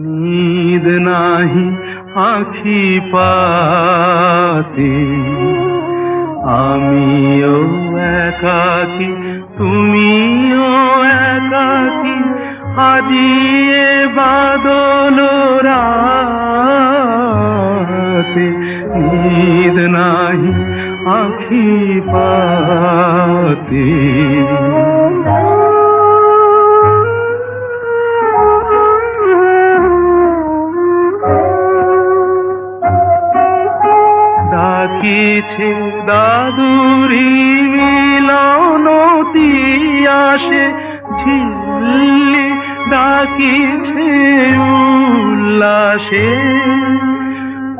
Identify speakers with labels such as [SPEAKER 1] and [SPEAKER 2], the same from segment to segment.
[SPEAKER 1] নিদ নাহি আখি পাতে আমিও একাকি তুমিও একাকি হাজিয়ে বাদল রাতে আখি পাতে ডাকিছে দাদুরি মিলনতি আসে ঝিল্লি ডাকিছে উল্লাসে।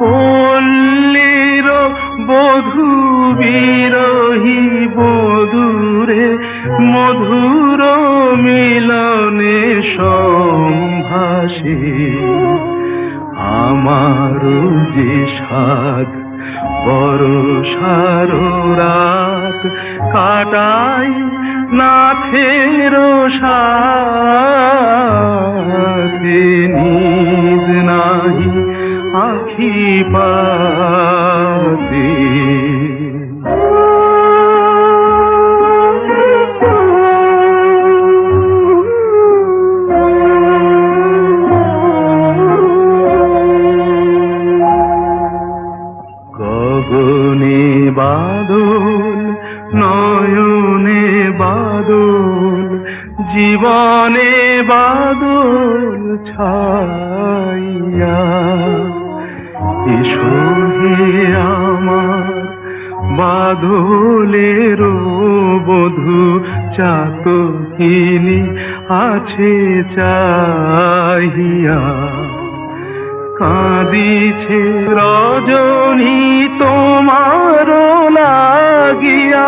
[SPEAKER 1] পল্লীর যে সাধ বড় সারো রাত কাটাই নাথের সাথে। নিদ নাহি আখি পাতে গগনে বাদল, নয়নে বাদল, জীবনে বাদল ছাইয়া এসো হে আমার বাদলের বধু, চাতকিনি আছে চাহিয়া। কাঁদিছে রজনী তোমার লাগিয়া,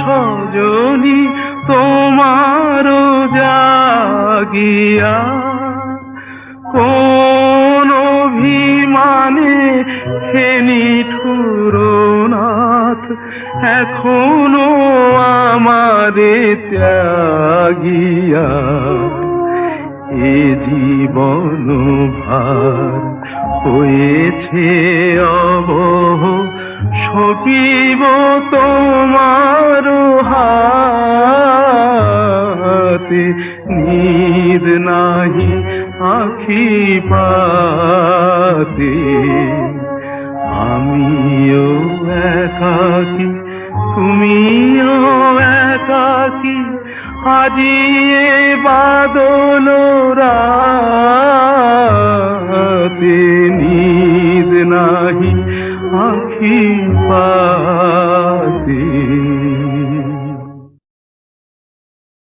[SPEAKER 1] সজনী তোমার জাগিয়া। কোন অভিমানে খেনি ঠুরনাথ এখনও আমারে ত্যাগিয়া। এ জীবন ভার হয়েছে অবহ, সকিব তোমার হাতে। নিদ নাহি আখি পাতে। আমিও একাকি, তুমিও একাকি। হাজিয়ে বাদল রাতে নিদ নাহি আখি পাতে